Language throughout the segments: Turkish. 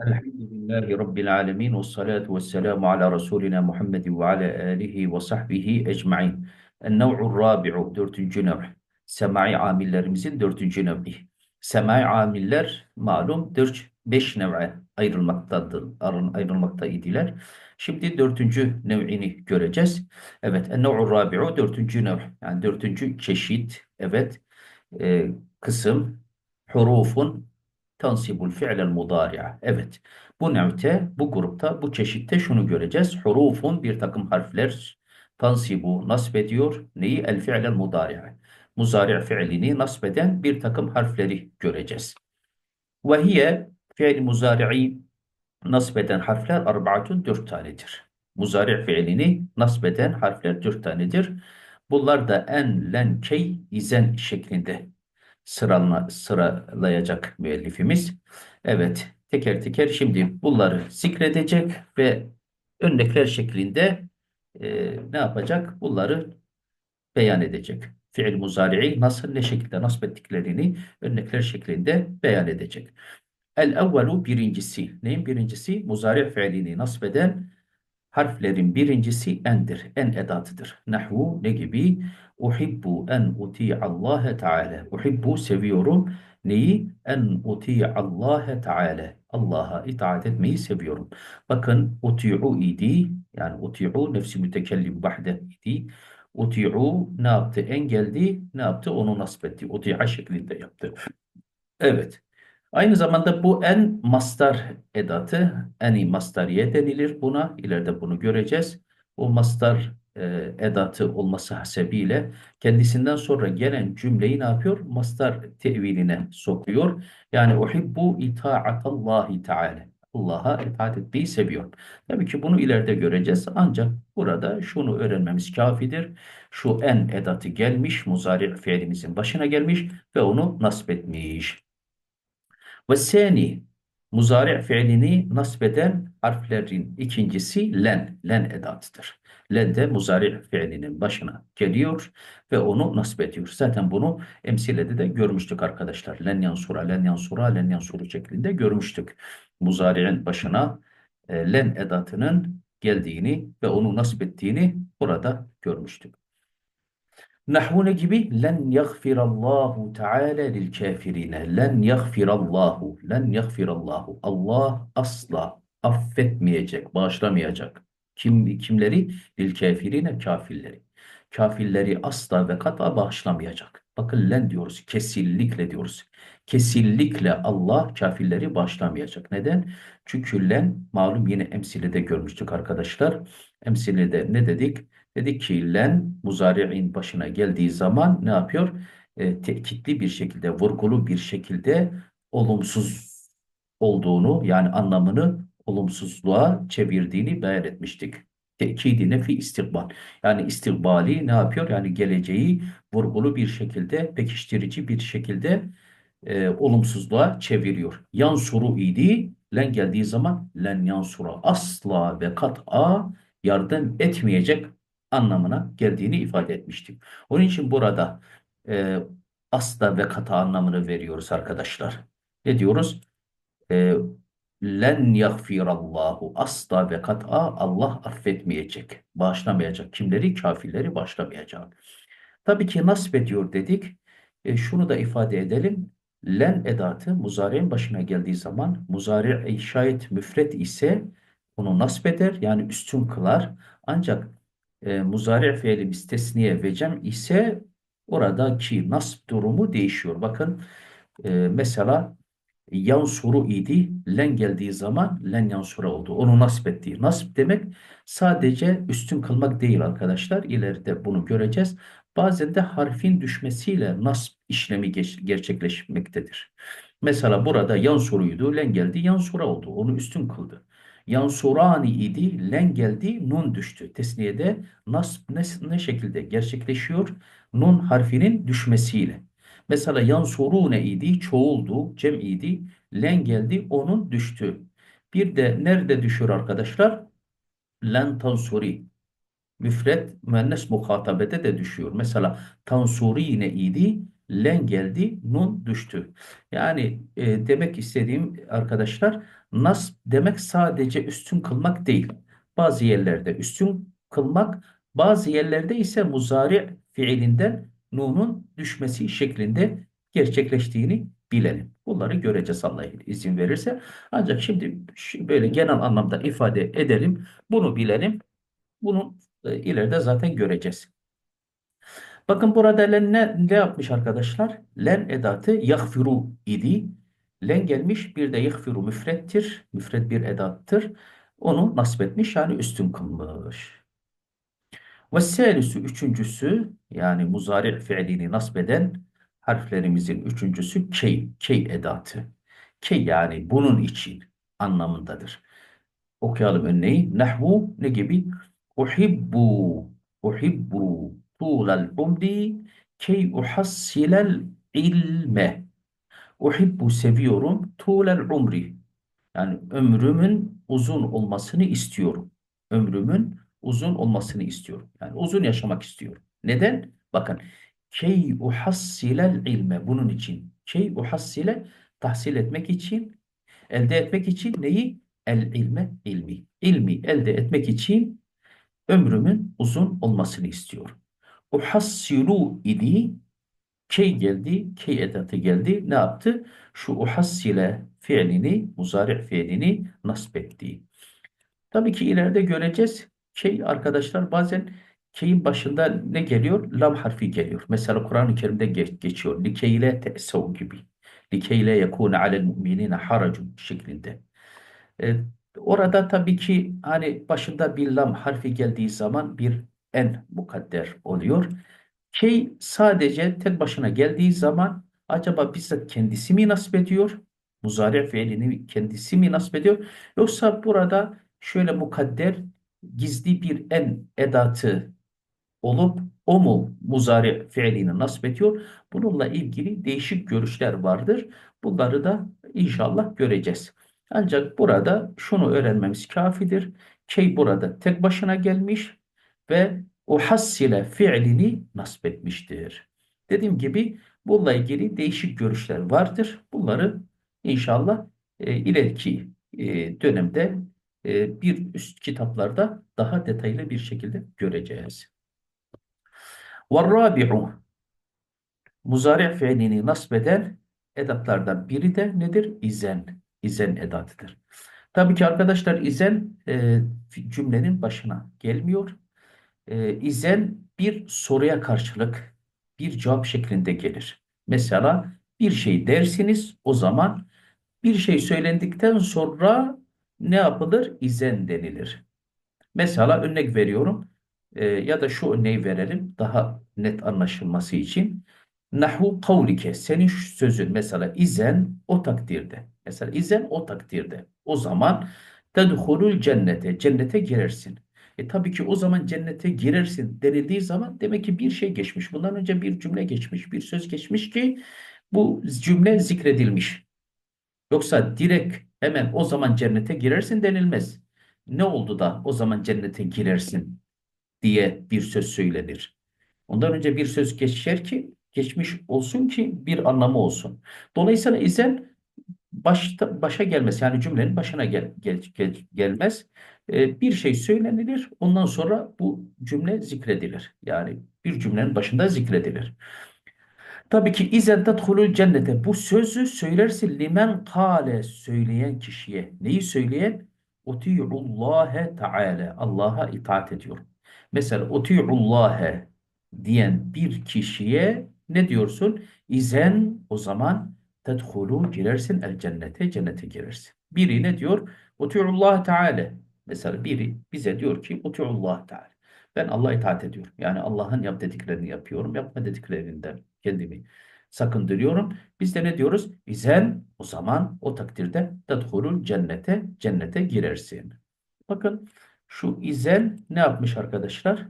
Elhamdülillahi Rabbil alemin ve salatu ve selamu ala Resulina Muhammedin ve ala alihi ve sahbihi ecmain. El-Nev'ur Rabi'u, dördüncü nev. Semai amillerimizin dördüncü nevi. Semai amiller malum dört, beş nev'e ayrılmaktadır, ayrılmakta idiler. Şimdi dördüncü nev'ini göreceğiz. Evet, el-Nev'ur Rabi'u dördüncü nev. Yani dördüncü çeşit, evet, e, kısım, hurufun Tansibul fi'lel mudari'a. Evet. Bu nevte, bu grupta, bu çeşitte şunu göreceğiz. Hurufun bir takım harfler tansibu nasb ediyor. Neyi? El fi'lel mudari'a. Muzari' fiilini nasbeden bir takım harfleri göreceğiz. Ve hiye fiil muzari'i nasbeden harfler arbaatun dört tanedir. Muzari' fiilini nasbeden harfler dört tanedir. Bunlar da en, len, key, izen şeklinde sıralana, sıralayacak müellifimiz. Evet, teker teker şimdi bunları zikredecek ve örnekler şeklinde e, ne yapacak? Bunları beyan edecek. Fiil muzari'i nasıl ne şekilde nasip ettiklerini örnekler şeklinde beyan edecek. El evvelu birincisi. Neyin birincisi? Muzari fiilini nasip eden Harflerin birincisi endir. En edatıdır. Nahvu ne gibi? Uhibbu en uti'allahe Teala. Uhibbu seviyorum. Neyi? En uti'allahe Teala. Allah'a itaat etmeyi seviyorum. Bakın uti'u idi. Yani uti'u nefsi mütekellim bahde idi. Uti'u ne yaptı? Engeldi. Ne yaptı? Onu nasip etti. Uti'a şeklinde yaptı. Evet. Aynı zamanda bu en mastar edatı, eni mastariye denilir buna. İleride bunu göreceğiz. Bu mastar e, edatı olması hasebiyle kendisinden sonra gelen cümleyi ne yapıyor? Mastar teviline sokuyor. Yani uhibbu itaatallahi teala. Allah'a itaat etmeyi seviyor. Tabii ki bunu ileride göreceğiz. Ancak burada şunu öğrenmemiz kafidir. Şu en edatı gelmiş, muzari fiilimizin başına gelmiş ve onu nasip etmiş. Ve seni muzari fiilini nasbeden harflerin ikincisi len, len edatıdır. Len de muzari fiilinin başına geliyor ve onu nasip ediyor. Zaten bunu emsilede de görmüştük arkadaşlar. Len yansura, len yansura, len yansuru şeklinde görmüştük. Muzari'nin başına e, len edatının geldiğini ve onu nasip burada görmüştük. Nahvune gibi len yagfirallahu teala lil kafirine. Len yagfirallahu. Len yagfirallahu. Allah asla affetmeyecek, bağışlamayacak. Kim, kimleri? Lil kafirine kafirleri. Kafirleri asla ve kata bağışlamayacak. Bakın len diyoruz, kesinlikle diyoruz. Kesinlikle Allah kafirleri bağışlamayacak. Neden? Çünkü len malum yine emsilede görmüştük arkadaşlar. Emsilede ne dedik? Dedik ki len muzari'in başına geldiği zaman ne yapıyor? E, tekitli bir şekilde, vurgulu bir şekilde olumsuz olduğunu yani anlamını olumsuzluğa çevirdiğini beyan etmiştik. Tekidi nefi istikbal. Yani istikbali ne yapıyor? Yani geleceği vurgulu bir şekilde, pekiştirici bir şekilde e, olumsuzluğa çeviriyor. Yansuru idi, len geldiği zaman len yansura asla ve kat'a yardım etmeyecek anlamına geldiğini ifade etmiştik. Onun için burada e, asla ve kata anlamını veriyoruz arkadaşlar. Ne diyoruz? E, len yagfirallahu asla ve kat'a Allah affetmeyecek, bağışlamayacak. Kimleri? Kafirleri bağışlamayacak. Tabii ki nasip ediyor dedik. E, şunu da ifade edelim. Len edatı muzari'nin başına geldiği zaman muzari şayet müfret ise onu nasip eder yani üstün kılar. Ancak e, muzari fiili müstesniye ve cem ise oradaki nasb durumu değişiyor. Bakın e, mesela yansuru idi. Len geldiği zaman len yansura oldu. Onu nasip ettiği. Nasip demek sadece üstün kılmak değil arkadaşlar. İleride bunu göreceğiz. Bazen de harfin düşmesiyle nasb işlemi gerçekleşmektedir. Mesela burada yansuruydu. Len geldi yansura oldu. Onu üstün kıldı. Yansurani idi. Len geldi. Nun düştü. Tesniyede nasb ne, ne şekilde gerçekleşiyor? Nun harfinin düşmesiyle. Mesela yansurune idi, çoğuldu, cem idi, len geldi, onun düştü. Bir de nerede düşür arkadaşlar? Len tansuri. Müfret, müennes muhatabede de düşüyor. Mesela tansurine idi, len geldi, nun düştü. Yani e, demek istediğim arkadaşlar nasb demek sadece üstün kılmak değil. Bazı yerlerde üstün kılmak, bazı yerlerde ise muzari fiilinden nunun düşmesi şeklinde gerçekleştiğini bilelim. Bunları göreceğiz Allah izin verirse. Ancak şimdi böyle genel anlamda ifade edelim. Bunu bilelim. Bunu e, ileride zaten göreceğiz. Bakın burada len ne, ne yapmış arkadaşlar? Len edatı yagfiru idi. Len gelmiş bir de yagfiru müfrettir. Müfret bir edattır. Onu nasbetmiş yani üstün kılmış. Ve selisu üçüncüsü yani muzari fiilini nasbeden harflerimizin üçüncüsü key, key edatı. Key yani bunun için anlamındadır. Okuyalım örneği. Nahvu ne gibi? Uhibbu, uhibbu tulal umri key uhassilel ilme. Uhibbu seviyorum tulal umri. Yani ömrümün uzun olmasını istiyorum. Ömrümün uzun olmasını istiyorum. Yani uzun yaşamak istiyorum. Neden? Bakın. Key uhassilel ilme. Bunun için. Key uhassile tahsil etmek için, elde etmek için neyi? El ilme ilmi. İlmi elde etmek için ömrümün uzun olmasını istiyorum. Uhassilu idi Key geldi, key edatı geldi. Ne yaptı? Şu uhassile fiilini, muzari fiilini nasb etti. Tabii ki ileride göreceğiz. Key arkadaşlar bazen key'in başında ne geliyor? Lam harfi geliyor. Mesela Kur'an-ı Kerim'de geç, geçiyor. Likeyle te'sev gibi. Likeyle yekûne alel mu'minine haracun şeklinde. E, orada tabii ki hani başında bir lam harfi geldiği zaman bir en mukadder oluyor. Key sadece tek başına geldiği zaman acaba bizzat kendisi mi nasip ediyor? Muzari fiilini kendisi mi nasip ediyor? Yoksa burada şöyle mukadder gizli bir en edatı olup o mu muzari fiilini nasip ediyor? Bununla ilgili değişik görüşler vardır. Bunları da inşallah göreceğiz. Ancak burada şunu öğrenmemiz kafidir. Key burada tek başına gelmiş ve uhassile fiilini nasip etmiştir. Dediğim gibi bununla ilgili değişik görüşler vardır. Bunları inşallah e, ileriki e, dönemde e, bir üst kitaplarda daha detaylı bir şekilde göreceğiz. وَالرَّابِعُ Muzari fiilini nasbeden edatlardan biri de nedir? İzen. İzen edatıdır. Tabii ki arkadaşlar izen e, cümlenin başına gelmiyor. E, izen bir soruya karşılık bir cevap şeklinde gelir. Mesela bir şey dersiniz o zaman bir şey söylendikten sonra ne yapılır? İzen denilir. Mesela örnek veriyorum e, ya da şu örneği verelim daha net anlaşılması için. Nahvu kavlike senin şu sözün mesela izen o takdirde. Mesela izen o takdirde. O zaman tedhulul cennete cennete girersin. E tabii ki o zaman cennete girersin denildiği zaman demek ki bir şey geçmiş. Bundan önce bir cümle geçmiş, bir söz geçmiş ki bu cümle zikredilmiş. Yoksa direkt hemen o zaman cennete girersin denilmez. Ne oldu da o zaman cennete girersin diye bir söz söylenir. Ondan önce bir söz geçer ki geçmiş olsun ki bir anlamı olsun. Dolayısıyla izen başta, başa gelmez. Yani cümlenin başına gel, gel, gel, gelmez. Ee, bir şey söylenilir. Ondan sonra bu cümle zikredilir. Yani bir cümlenin başında zikredilir. Tabii ki izen tedhulul cennete bu sözü söylersin limen kale söyleyen kişiye. Neyi söyleyen? Uti'ullâhe teâlâ. Allah'a itaat ediyor. Mesela uti'ullâhe diyen bir kişiye ne diyorsun? İzen o zaman tedhulu girersin el cennete cennete girersin. Biri ne diyor? Uti'ullâhe teâlâ. Mesela biri bize diyor ki uti'ullâhe teâlâ. Ben Allah'a itaat ediyorum. Yani Allah'ın yap dediklerini yapıyorum. Yapma dediklerinden kendimi sakındırıyorum. Biz de ne diyoruz? İzen o zaman o takdirde tedhulul cennete cennete girersin. Bakın şu izen ne yapmış arkadaşlar?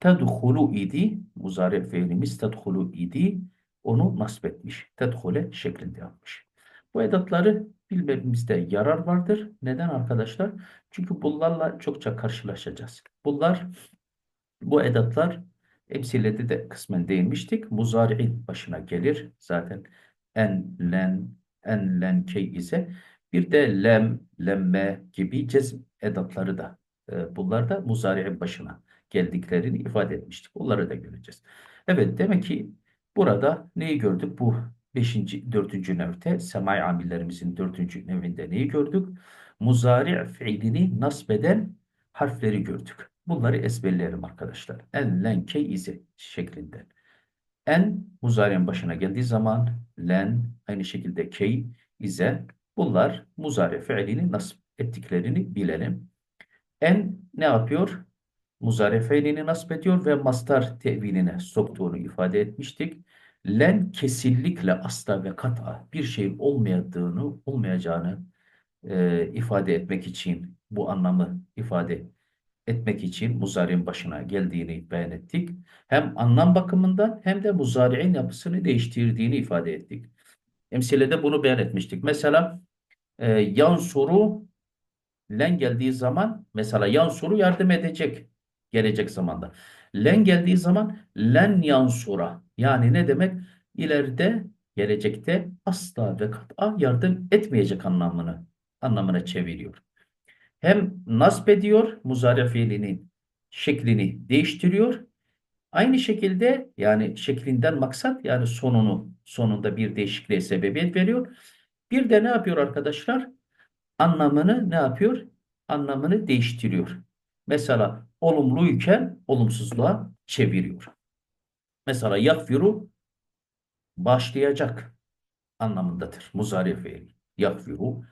Tedhulu idi. Muzari fiilimiz tedhulu idi. Onu nasip etmiş. Tedhule şeklinde yapmış. Bu edatları bilmemizde yarar vardır. Neden arkadaşlar? Çünkü bunlarla çokça karşılaşacağız. Bunlar bu edatlar Emsilede de kısmen değinmiştik. Muzari'in başına gelir. Zaten en, len, en, len, key ise bir de lem, lemme gibi cezm edatları da e, bunlar da muzari'in başına geldiklerini ifade etmiştik. Onları da göreceğiz. Evet demek ki burada neyi gördük? Bu 5. 4. nevte semai amillerimizin 4. nevinde neyi gördük? Muzari fiilini nasbeden harfleri gördük. Bunları ezberleyelim arkadaşlar. En, len, ke, ize şeklinde. En muzari'nin başına geldiği zaman len aynı şekilde key, ize bunlar muzari fiilini nasb ettiklerini bilelim. En ne yapıyor? Muzari fiilini nasb ediyor ve mastar teviline soktuğunu ifade etmiştik. Len kesinlikle asla ve kat'a bir şeyin olmayadığını, olmayacağını e, ifade etmek için, bu anlamı ifade etmek için muzari'nin başına geldiğini beyan ettik. Hem anlam bakımından hem de muzari'in yapısını değiştirdiğini ifade ettik. Emsilede bunu beyan etmiştik. Mesela e, yan soru len geldiği zaman mesela yan soru yardım edecek gelecek zamanda. Len geldiği zaman len yansura yani ne demek? İleride gelecekte asla ve kat'a yardım etmeyecek anlamını anlamına çeviriyor. Hem nasp ediyor muzari fiilinin şeklini değiştiriyor. Aynı şekilde yani şeklinden maksat yani sonunu sonunda bir değişikliğe sebebiyet veriyor. Bir de ne yapıyor arkadaşlar? Anlamını ne yapıyor? Anlamını değiştiriyor. Mesela olumluyken olumsuzluğa çeviriyor. Mesela yakfiru başlayacak anlamındadır. Muzari fiil. Yakfiru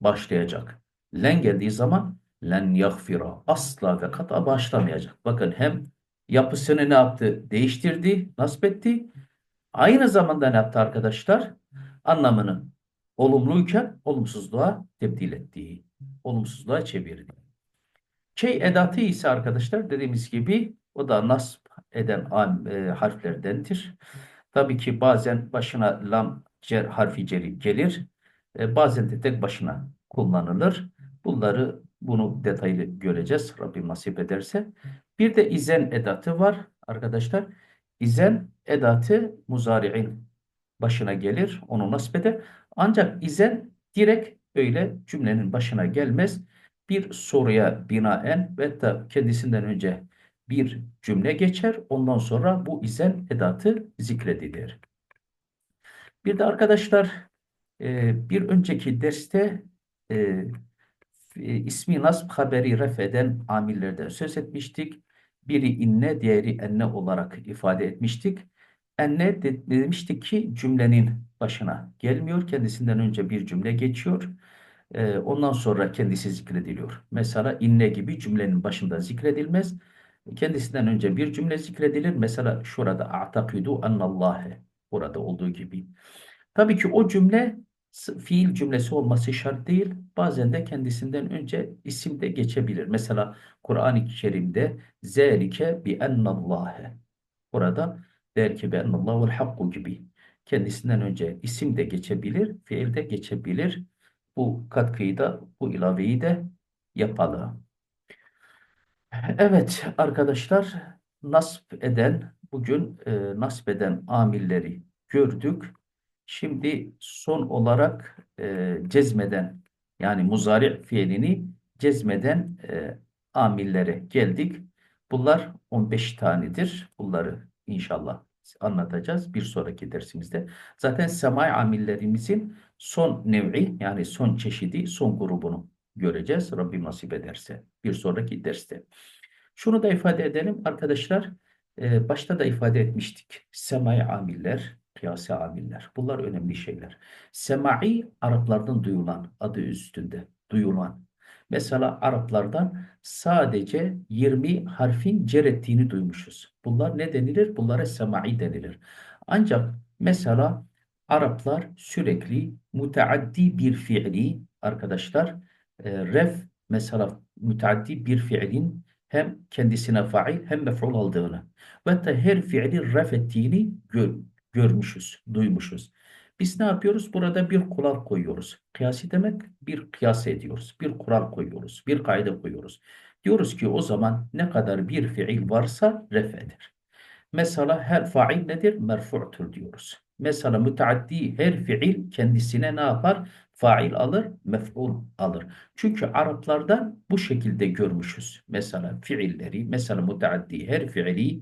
başlayacak. Len geldiği zaman len yakfira asla ve kata başlamayacak. Bakın hem yapısını ne yaptı? Değiştirdi, nasip etti. Aynı zamanda ne yaptı arkadaşlar? Anlamını olumluyken olumsuzluğa tebdil etti. Olumsuzluğa çevirdi. Key edatı ise arkadaşlar dediğimiz gibi o da nasb eden e, harflerdendir. Tabii ki bazen başına lam cer harfi ceri gelir. E, bazen de tek başına kullanılır. Bunları bunu detaylı göreceğiz Rabbim nasip ederse. Bir de izen edatı var arkadaşlar. İzen edatı muzari'in başına gelir. Onu nasip eder. Ancak izen direkt öyle cümlenin başına gelmez. Bir soruya binaen ve kendisinden önce bir cümle geçer. Ondan sonra bu izen edatı zikredilir. Bir de arkadaşlar e, bir önceki derste e, e, ismi nasb haberi ref eden amillerden söz etmiştik. Biri inne, diğeri enne olarak ifade etmiştik. Enne de, demiştik ki cümlenin başına gelmiyor. Kendisinden önce bir cümle geçiyor. E, ondan sonra kendisi zikrediliyor. Mesela inne gibi cümlenin başında zikredilmez. Kendisinden önce bir cümle zikredilir. Mesela şurada a'takidu ennallâhe. Burada olduğu gibi. Tabii ki o cümle fiil cümlesi olması şart değil. Bazen de kendisinden önce isim de geçebilir. Mesela Kur'an-ı Kerim'de zelike bi ennallâhe. Burada der ki bi ennallâhu'l hakku gibi. Kendisinden önce isim de geçebilir, fiil de geçebilir. Bu katkıyı da, bu ilaveyi de yapalım. Evet arkadaşlar, nasp eden, bugün e, nasp eden amilleri gördük. Şimdi son olarak e, cezmeden yani muzari fiilini cezmeden e, amillere geldik. Bunlar 15 tanedir. Bunları inşallah anlatacağız bir sonraki dersimizde. Zaten semai amillerimizin son nev'i yani son çeşidi, son grubunu göreceğiz. Rabbim nasip ederse bir sonraki derste. Şunu da ifade edelim arkadaşlar. E, başta da ifade etmiştik. Semai amiller Kıyasi amiller. Bunlar önemli şeyler. Semai Araplardan duyulan adı üstünde duyulan. Mesela Araplardan sadece 20 harfin cer ettiğini duymuşuz. Bunlar ne denilir? Bunlara semai denilir. Ancak mesela Araplar sürekli müteaddi bir fiili arkadaşlar e, ref mesela müteaddi bir fiilin hem kendisine fail hem mef'ul aldığını ve hatta her fiili ref ettiğini gör, görmüşüz, duymuşuz. Biz ne yapıyoruz? Burada bir kural koyuyoruz. Kıyasi demek bir kıyas ediyoruz. Bir kural koyuyoruz. Bir kaide koyuyoruz. Diyoruz ki o zaman ne kadar bir fiil varsa ref eder. Mesela her fail nedir? Merfu'tur diyoruz. Mesela müteaddi her fiil kendisine ne yapar? Fail alır, mef'ul alır. Çünkü Araplardan bu şekilde görmüşüz. Mesela fiilleri, mesela müteaddi her fiili,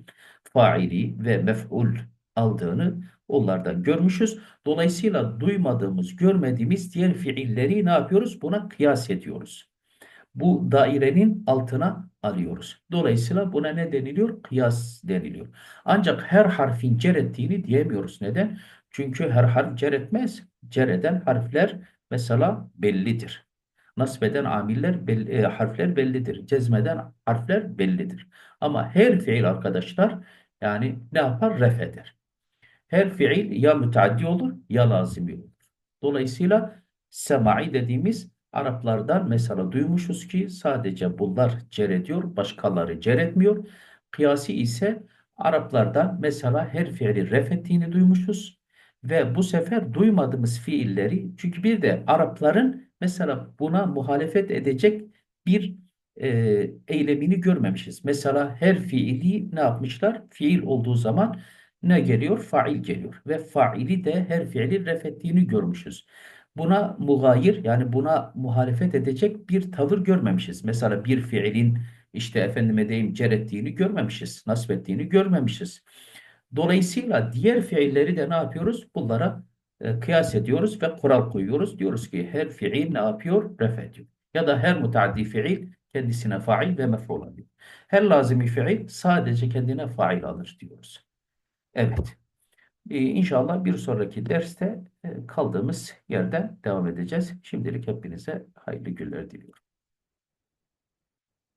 faili ve mef'ul aldığını onlardan görmüşüz. Dolayısıyla duymadığımız, görmediğimiz diğer fiilleri ne yapıyoruz? Buna kıyas ediyoruz. Bu dairenin altına alıyoruz. Dolayısıyla buna ne deniliyor? Kıyas deniliyor. Ancak her harfin cer ettiğini diyemiyoruz. Neden? Çünkü her harf cer etmez. Cer eden harfler mesela bellidir. Nasbeden amiller belli, e, harfler bellidir. Cezmeden harfler bellidir. Ama her fiil arkadaşlar yani ne yapar? Ref eder. Her fiil ya müteaddi olur ya lazimi olur. Dolayısıyla semai dediğimiz Araplardan mesela duymuşuz ki sadece bunlar cer ediyor, başkaları cer etmiyor. Kıyası ise Araplardan mesela her fiili ref ettiğini duymuşuz. Ve bu sefer duymadığımız fiilleri çünkü bir de Arapların mesela buna muhalefet edecek bir e, eylemini görmemişiz. Mesela her fiili ne yapmışlar? Fiil olduğu zaman ne geliyor? Fail geliyor. Ve faili de her fiili ref ettiğini görmüşüz. Buna mugayir yani buna muhalefet edecek bir tavır görmemişiz. Mesela bir fiilin işte efendime deyim cer ettiğini görmemişiz. Nasip ettiğini görmemişiz. Dolayısıyla diğer fiilleri de ne yapıyoruz? Bunlara e, kıyas ediyoruz ve kural koyuyoruz. Diyoruz ki her fiil ne yapıyor? Ref ediyor. Ya da her mutaaddi fiil kendisine fail ve mef'ul alıyor. Her lazimi fiil sadece kendine fail alır diyoruz. Evet. Ee, İnşallah bir sonraki derste e, kaldığımız yerden devam edeceğiz. Şimdilik hepinize hayırlı günler diliyorum.